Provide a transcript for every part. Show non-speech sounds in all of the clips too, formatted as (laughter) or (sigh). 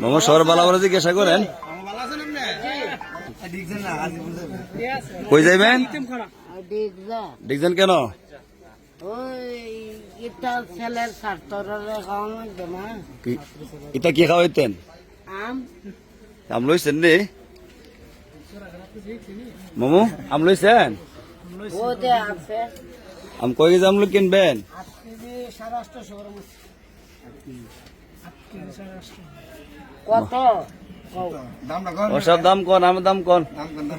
মামা সর বালা বলে জিজ্ঞাসা করেন? কই যাইবেন? দেখছেন কেন? এটা কি- খাওয়াইতেন? আম। লইছেন নি মামু আম লইছেন? আম কই কেজি আম কিনবেন? কত? ওসব দাম কোন আমার দাম কোন?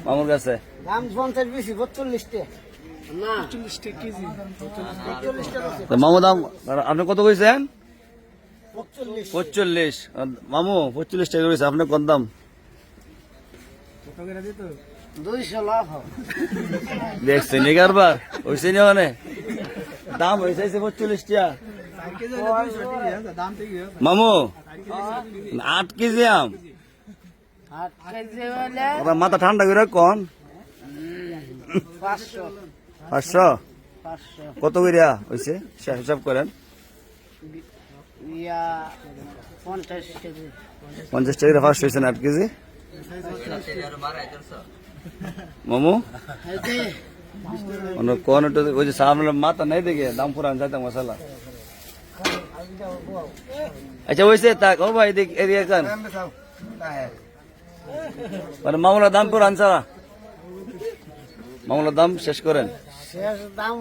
মামুর কাছে। দাম পঞ্চাশ বেশি বত্রিশটে। না মামু দাম আপনি কত কইছেন? পঁচল্লিশ মামু পঁচল্লিশ টাকা কইছে আপনি কোন দাম? দেখছেন নি কারবার? হইছে নি মানে দাম হয়েছে পঁচল্লিশ টাকা মামু আট কেজি আম। মাথা ঠান্ডা করে কন? পাঁচশো। কত করিয়া হয়েছে হিসাব করেন। পঞ্চাশ টাকা ফার্স্ট হয়েছে না আট কেজি? মামু? এই যে কোন একটু ওই যে সামনে মাথা নাই দেখে দাম পুরান যাইতাম মশলা। আচ্ছা ওইসে তাক ও ভাই দেখ এদিকে কান মানে মামলার দাম পুরান ছাড়া মামলার দাম শেষ করেন। শেষ দাম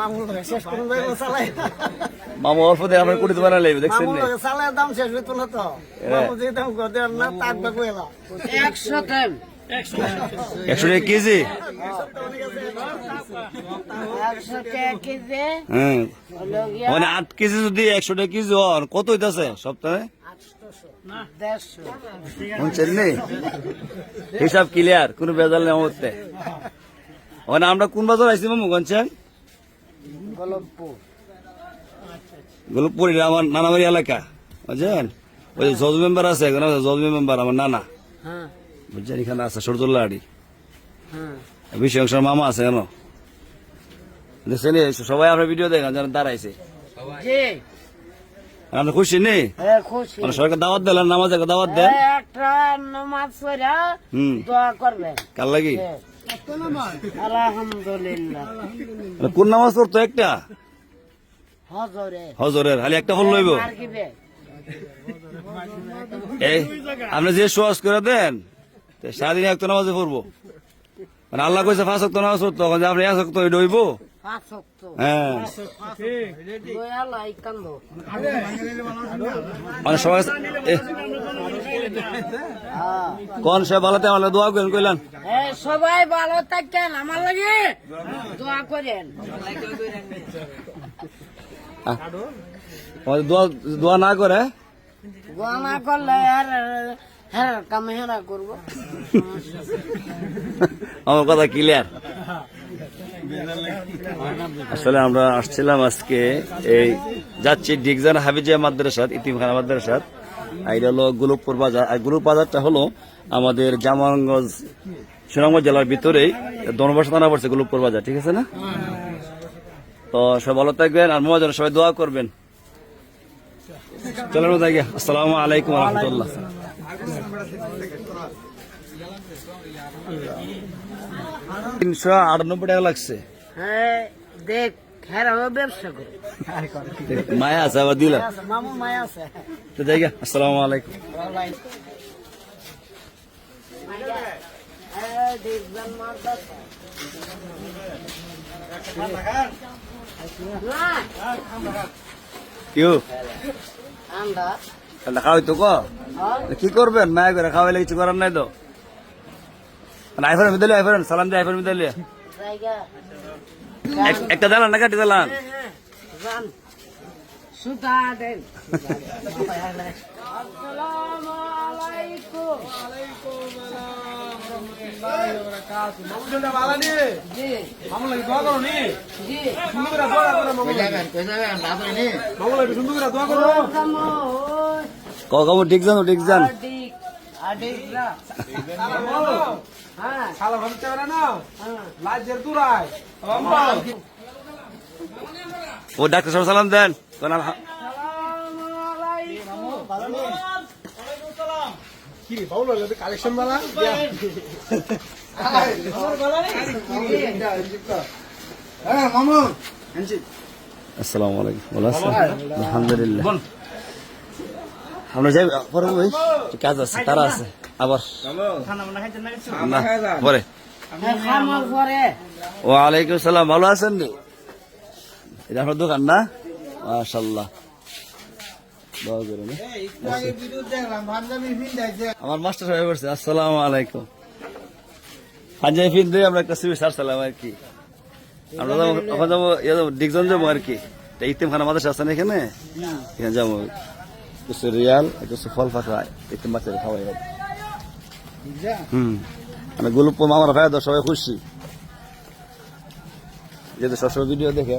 মামুল শেষ করুন চালাই মামু অল্প দিয়ে আপনার কুড়ি বানা লাগবে দেখছেন নি? মামুল দাম শেষ হইতো না তো। মামু যে দাম করে দেন না তাক বা কইলা একশো টাইম একশো টাকা কেজি মানে আট কেজি যদি একশো টাকা কেজি হন কত হইতাছে সপ্তাহে? শুনছেন হিসাব ক্লিয়ার কোনো বেজাল নেই হতে মানে আমরা কোন বাজার আইসি মামু গনছেন গোলপুর এটা আমার নানাবাড়ি এলাকা বুঝছেন? ওই জজ মেম্বার আছে জজ মেম্বার আমার নানা। হ্যাঁ। বুঝছেন এখানে আছে সরদুল্লাহ আড়ি হ্যাঁ বেশি অংশ মামা আছে কেন দেখছেন সবাই আপনার ভিডিও দেখেন যারা দাঁড়াইছে। আপনি খুশি নেই। মানে সরকার দাওয়াত দিলেন দাওয়াত দেন। এই একটা নামাজ পড়া দোয়া করবেন। কার লাগি? আলহামদুলিল্লাহ। কোন নামাজ পড়তো একটা? হজরের খালি একটা হল লইব। এই আপনি যে সহজ করে দেন তো সারাদিন একটা নামাজে পড়ব। মানে আল্লাহ কইছে পাঁচ অক্ট নামাজ পড়তো তখন যে আপনি এক ওইটা হইব? হ্যাঁ। মানে সবাই হ্যাঁ কোন সে ভালোতে আমার দোয়া করেন কইলেন। এই সবাই ভালো থাকেন আমার লাগে দোয়া করেন। দোয়া দোয়া না করে দোয়া না করলে আর হ্যাঁ (laughs) আমার কথা ক্লিয়ার আসলে আমরা আসছিলাম আজকে এই, যাচ্ছি ডিগজান হাবিজিয়া মাদ্রাসাত ইতিমখানা মাদ্রাসাত আর এটা হলো গুলুপুর বাজার। আর গুলুপ বাজারটা হলো আমাদের জামানগঞ্জ সুনামগঞ্জ জেলার ভিতরেই, দনবাসা থানা পড়ছে গুলুপুর বাজার, ঠিক আছে না? তো সবাই ভালো থাকবেন আর মজা সবাই দোয়া করবেন। চলো আসসালামু আলাইকুম রহমতুল্লাহ। তিনশো আটানব্বই টাকা লাগছে। হ্যাঁ দেখ করে। মায়া আছে আবার দিলা। মামু মায়া আছে। তো যাই আসসালামু আলাইকুম। না, কেউ? আমরা তাহলে খাওয়াই তো ক। কি করবেন? মায়া করে খাওয়াইলে কিছু করার নাই তো। আইফোন মিদালি আইফোন সালাম দিয়ে আইফোন মিদালি একটা দালান না কাটি দালান হ্যাঁ, হ্যাঁ, যান। সুতা দেন আসসালামু আলাইকুম জি জি ওখানে ওই ক কব ঠিক জানো ঠিক জান আডিক আডিকরা শালা ভাবতে পারে না লাজের দূরায় ও ডাক্তার সাহেব সালাম দেন কালেকশন বালা (laughs) আসসালামু আলাইকুম আলহামদুলিল্লাহ আমরা যাই পরে ওই কাজ আছে তারা আছে আবার। না? পরে। ওয়ালাইকুম সালাম ভালো আছেন? রে এটা আপনার দোকান না? মাশাল্লাহ দোয়া করুন, হ্যাঁ? আমার মাস্টার সাহেব বলছে আসসালামু আলাইকুম। পাঞ্জাবি ফিন দিয়ে আমরা একটা সিবি সার আর কি। আমরা যাব ওখানে যাব ইয়ে যাব ডিগজন যাব আর কি। তা ইতিমখানা মাদ্রাসা আছে না এখানে? এখানে যাব। কিছু রিয়াল কিছু ফল পাতা ইতিম বাচ্চাদের খাওয়াই হবে হুম। আমি গুলুপ আমার ভাই তো সবাই খুশি? যেহেতু সবসময় ভিডিও দেখে।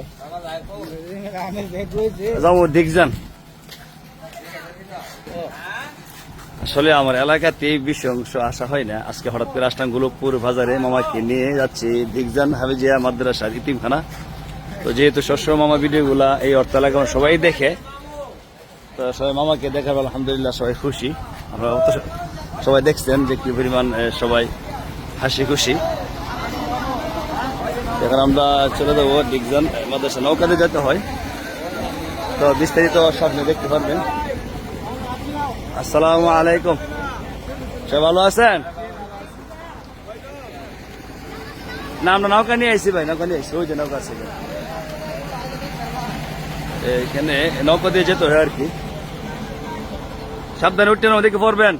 যাব ডিগজান আসলে আমার এলাকাতে এই বেশি অংশ আসা হয় না। আজকে হঠাৎ করে আসলাম গোলকপুর বাজারে মামাকে নিয়ে যাচ্ছি। দিগজান হাবিজিয়া মাদ্রাসা ইতিমখানা। তো যেহেতু সবসময় মামা ভিডিওগুলা এই অর্থ এলাকা সবাই দেখে তো সবাই মামাকে দেখার আলহামদুলিল্লাহ সবাই খুশি। আমরা সবাই দেখছেন যে কি পরিমাণ সবাই হাসি খুশি। এখন আমরা চলে যাব দিগজান মাদ্রাসা নৌকাতে যেতে হয়। তো বিস্তারিত সামনে দেখতে পারবেন। আসসালামু আলাইকুম। সবাই ভালো আছেন? না, আমরা নৌকা নিয়ে আইসি ভাই, নৌকা নিয়ে আইসি ওই যে নৌকা আছে এখানে নৌকা দিয়ে যেতে হয় আর কি। সাবধানে উঠতেন ওদিকে পড়বেন।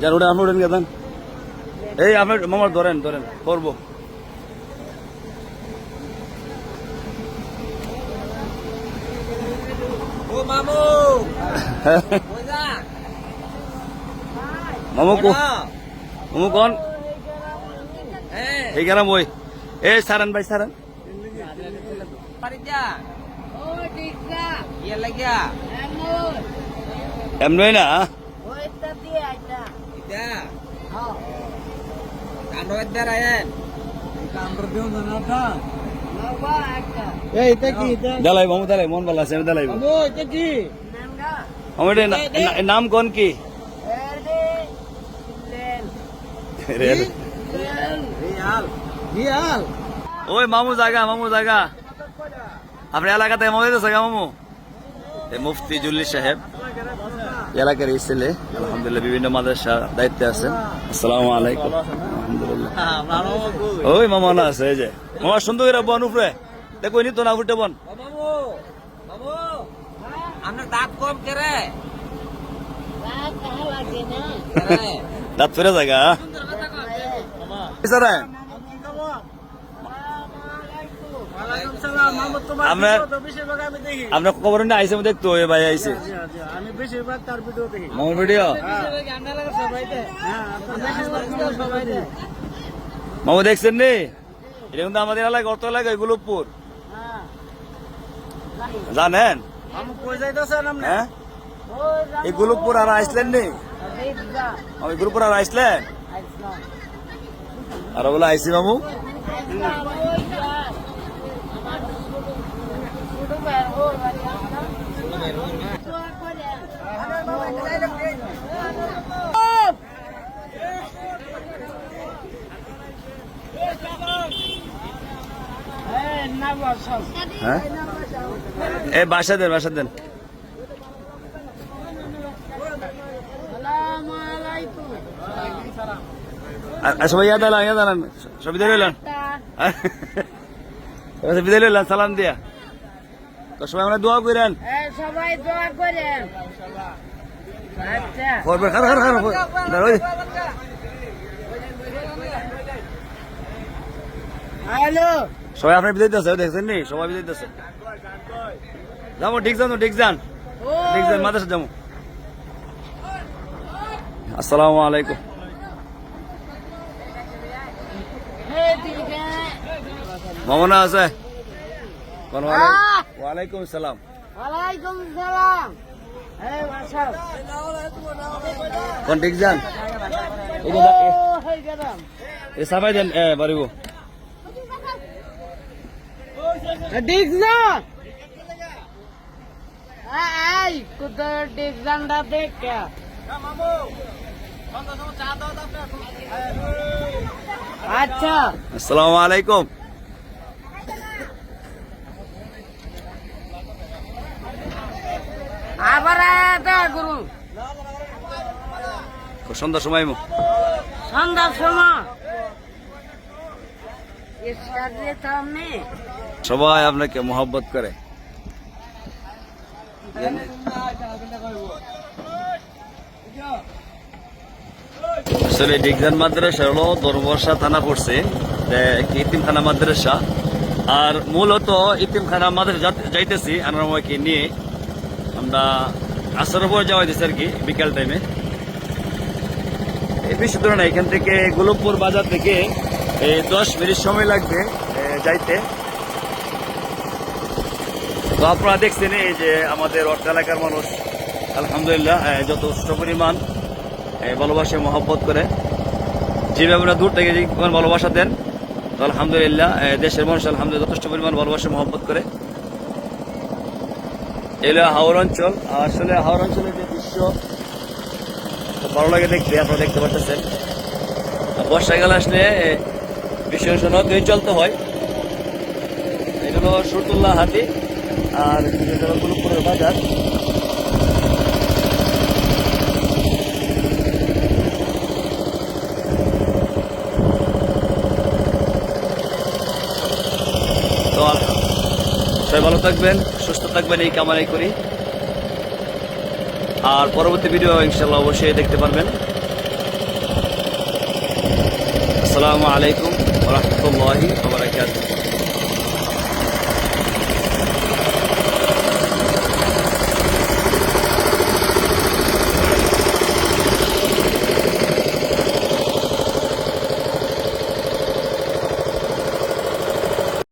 যান উঠে আপনি উঠেন গেছেন এই আপনার মামার ধরেন ধরেন করব মামু! (laughs) মামু কোন? এই গেলাম ওই। এ সারান ভাই সারান। এমনি। না? এটা। দালাই মামু দালাই মন ভালো আছে দালাই। মামু এটা কি? আমার নাম কোন কি? রেল। রিয়াল। ওই মামু জায়গা মামু জায়গা আপনার এলাকাতে গা মামু? মুফতি জুল্লি সাহেব। এলাকার এই ছেলে আলহামদুলিল্লাহ বিভিন্ন মাদ্রাসা দায়িত্বে আছেন আসসালামু আলাইকুম। আলহামদুলিল্লাহ। ওই মামা না আছে এই যে। মামা সুন্দর করে বন উপরে। দেখো নি তো না উঠে বন। দাঁত কম দাঁত ফেরে জায়গা আমরা- আমি দেখি। আপনার খবর নিয়ে আইসে দেখতো ওই ভাই আইসে। আমি বেশিরভাগ তার ভিডিও দেখি। মামুর ভিডিও? মামু দেখছেন নি? এটা কিন্তু আমাদের এলাকা অর্থ এলাকা গুলবপুর জানেন? আমি কই যাইতেছেন আপনি হ্যাঁ? এই গুলবপুর আর আইসলেন নি? আমি গুলবপুর আর আইসলেন? আর বলে আইসি মামু হ্যাঁ এ বাসা দেন বাসা দেন। আর- আর সবাই ইয়াদ আলাম ইয়াদ আলাম সব বিদায় (laughs) সালাম দিয়া। তো সবাই আমরা দোয়া করেন। সবাই দোয়া করেন। আচ্ছা। করবে খারাপ খারাপ খারাপ হ্যালো। সবাই আপনার বিদায় দিতেছে দেখছেন নি? সবাই বিদায় দিতেছে। যাব ঠিক যান ঠিক যান ঠিক যান মাদ্রাসা যাব। আসসালামু আলাইকুম। মামনা আছে? ওয়ালাইকুম সালাম। ওয়ালাইকুম সালাম। কোন ঠিক যান এ- দেন বাড়িব। ডিগজন এই দেখ আচ্ছা। আসসালামু আলাইকুম। আবার গুরু। সন্ধ্যার সময়। সন্ধ্যার সময়। সবাই আপনাকে মোহাব্বত করে। আসলে ডিগজান মাদ্রাসা হলো দরবর্ষা থানা পড়ছে ইতিমখানা মাদ্রাসা। আর মূলত ইতিমখানা মাদ্রাসা যাইতেছি আনারময়কে নিয়ে আমরা আসার উপর যাওয়া হয়েছে আর কি, বিকাল টাইমে বেশি দূরে না, এখান থেকে গোলকপুর বাজার থেকে দশ মিনিট সময় লাগবে যাইতে। তো আপনারা দেখছেন এই যে আমাদের অর্থ এলাকার মানুষ। আলহামদুলিল্লাহ যথেষ্ট পরিমাণ ভালোবাসে, মহব্বত করে। যেভাবে দূর থেকে যে পরিমাণ ভালোবাসা দেন, তো আলহামদুলিল্লাহ দেশের মানুষ আলহামদুলিল্লাহ যথেষ্ট পরিমাণ ভালোবাসে, মহব্বত করে। এলো হাওড় অঞ্চল। আসলে হাওড় অঞ্চলের যে দৃশ্য ভালো লাগে দেখতে, আপনারা দেখতে পাচ্ছেন বর্ষাকাল আসলে বিশেষ নদী চলতে হয়। এটা হলো সুরতুল্লাহ হাতি। আর হলো গুরুপুরের বাজার। তো সবাই ভালো থাকবেন, সুস্থ থাকবেন, এই কামাই করি। আর পরবর্তী ভিডিও ইনশাল্লাহ অবশ্যই দেখতে পারবেন। আসসালামু আলাইকুম রহমতুল্লাহি